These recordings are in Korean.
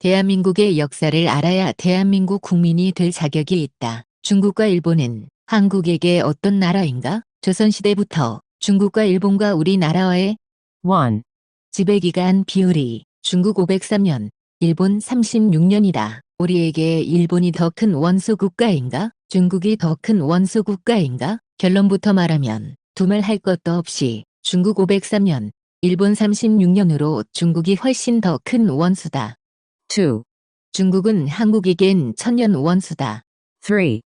대한민국의 역사를 알아야 대한민국 국민이 될 자격이 있다. 중국과 일본은 한국에게 어떤 나라인가? 조선시대부터 중국과 일본과 우리나라와의 1. 지배기간 비율이 중국 503년, 일본 36년이다. 우리에게 일본이 더 큰 원수 국가인가? 중국이 더 큰 원수 국가인가? 결론부터 말하면 두말 할 것도 없이 중국 503년, 일본 36년으로 중국이 훨씬 더 큰 원수다. 2. 중국은 한국에겐 천년 원수다. 3.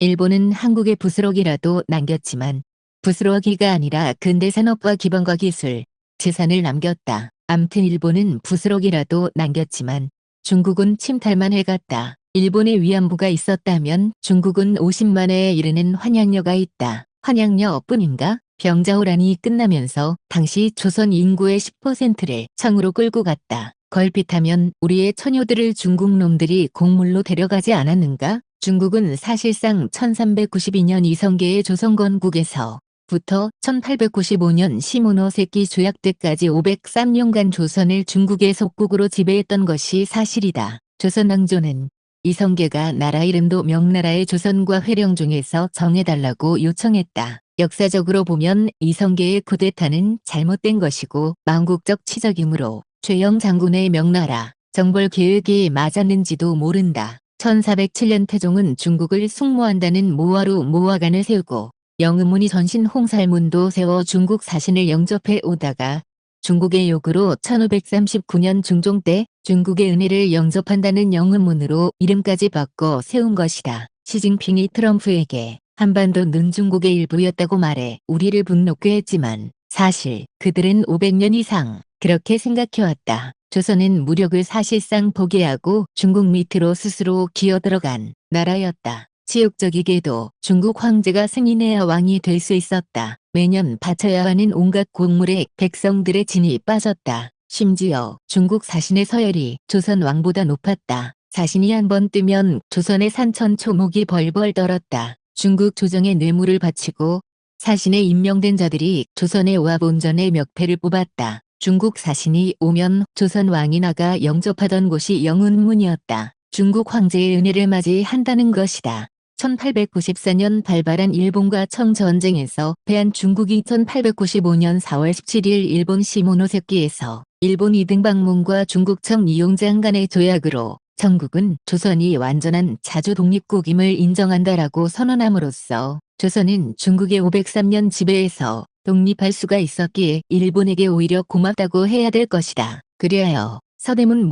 일본은 한국에 부스러기라도 남겼지만 부스러기가 아니라 근대 산업과 기반과 기술, 재산을 남겼다. 암튼 일본은 부스러기라도 남겼지만 중국은 침탈만 해갔다. 일본의 위안부가 있었다면 중국은 50만에 이르는 환양녀가 있다. 환양녀뿐인가? 병자호란이 끝나면서 당시 조선 인구의 10%를 청으로 끌고 갔다. 걸핏하면 우리의 처녀들을 중국 놈들이 곡물로 데려가지 않았는가? 중국은 사실상 1392년 이성계의 조선건국에서 부터 1895년 시모노세키 조약 때까지 503년간 조선을 중국의 속국으로 지배했던 것이 사실이다. 조선왕조는 이성계가 나라 이름도 명나라의 조선과 회령 중에서 정해달라고 요청했다. 역사적으로 보면 이성계의 쿠데타는 잘못된 것이고 망국적 치적이므로 최영 장군의 명나라 정벌 계획이 맞았는지도 모른다. 1407년 태종은 중국을 숙모한다는 모화로 모화관을 세우고 영의문이 전신 홍살문도 세워 중국 사신을 영접해 오다가 중국의 요구로 1539년 중종 때 중국의 은혜를 영접한다는 영의문으로 이름까지 바꿔 세운 것이다. 시진핑이 트럼프에게 한반도는 중국의 일부였다고 말해 우리를 분노케 했지만 사실 그들은 500년 이상 그렇게 생각해왔다. 조선은 무력을 사실상 포기하고 중국 밑으로 스스로 기어들어간 나라였다. 치욕적이게도 중국 황제가 승인해야 왕이 될 수 있었다. 매년 바쳐야 하는 온갖 곡물에 백성들의 진이 빠졌다. 심지어 중국 사신의 서열이 조선 왕보다 높았다. 사신이 한 번 뜨면 조선의 산천 초목이 벌벌 떨었다. 중국 조정에 뇌물을 바치고 사신에 임명된 자들이 조선의 와본전의 명패를 뽑았다. 중국 사신이 오면 조선 왕이 나가 영접하던 곳이 영운문이었다. 중국 황제의 은혜를 맞이한다는 것이다. 1894년 발발한 일본과 청전쟁에서 패한 중국이 1895년 4월 17일 일본 시모노세키에서 일본 이등방문과 중국 청 이용장 간의 조약으로 청국은 조선이 완전한 자주 독립국임을 인정한다라고 선언함으로써 조선은 중국의 503년 지배에서 독립할 수가 있었기에 일본에게 오히려 고맙다고 해야 될 것이다. 그리하여 서대문 모